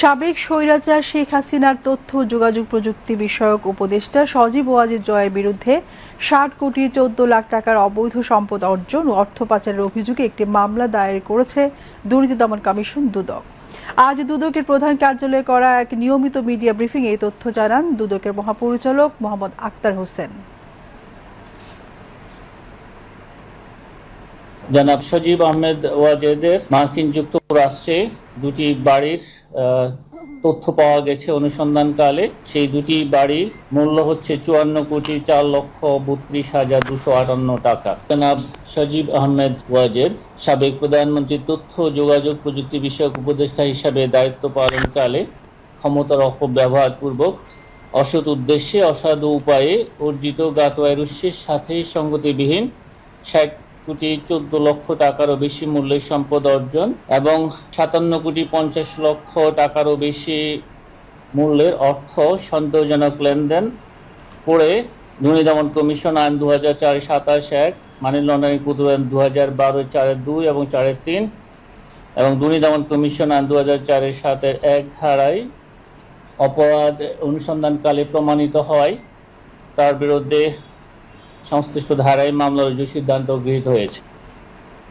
সাবেক স্বৈরাচার শেখ হাসিনার তথ্য যোগাযোগ প্রযুক্তি বিষয়ক উপদেষ্টা সজীব ওয়াজিদ জয়ের বিরুদ্ধে ষাট কোটি চোদ্দ লাখ টাকার অবৈধ সম্পদ অর্জন ও অর্থ পাচারের অভিযোগে একটি মামলা দায়ের করেছে দুর্নীতি দমন কমিশন দুদক। আজ দুদকের প্রধান কার্যালয়ে করা এক নিয়মিত মিডিয়া ব্রিফিং এই তথ্য জানান দুদকের মহাপরিচালক মোহাম্মদ আক্তার হোসেন। জনাব সজীব আহমেদ ওয়াজেদের মার্কিন যুক্তরাষ্ট্রে দুটি বাড়ির তথ্য পাওয়া গেছে অনুসন্ধানকালে। সেই দুটি বাড়ির মূল্য হচ্ছে চুয়ান্ন কোটি চার লক্ষ বত্রিশ হাজার দুশো আটান্ন টাকা। জনাব সজীব আহমেদ ওয়াজেদ, সাবেক প্রধানমন্ত্রীর তথ্য যোগাযোগ প্রযুক্তি বিষয়ক উপদেষ্টা হিসাবে দায়িত্ব পালনকালে ক্ষমতার অপব্যবহারপূর্বক অসৎ উদ্দেশ্যে অসাধু উপায়ে অর্জিত গাতোয়ার উৎসের সাথে সঙ্গতিবিহীন ষাট কোটি চোদ্দ লক্ষ টাকারও বেশি মূল্যের সম্পদ অর্জন এবং সাতান্ন কোটি পঞ্চাশ লক্ষ টাকারও বেশি মূল্যের অর্থ সন্দেহজনক লেনদেন করে দুর্নীতি দমন কমিশন আইন দু হাজার চার সাতাশ এক, মানি লন্ডারিং প্রতিবেদন দু হাজার বারো চারের দুই এবং চারের তিন এবং দুর্নীতি দমন কমিশন আইন দু হাজার চারের সাতের এক ধারায় অপরাধ অনুসন্ধানকালে প্রমাণিত হয়। তার বিরুদ্ধে সংশ্লিষ্ট ধারায় মামলা রুজুর সিদ্ধান্ত গৃহীত হয়েছে।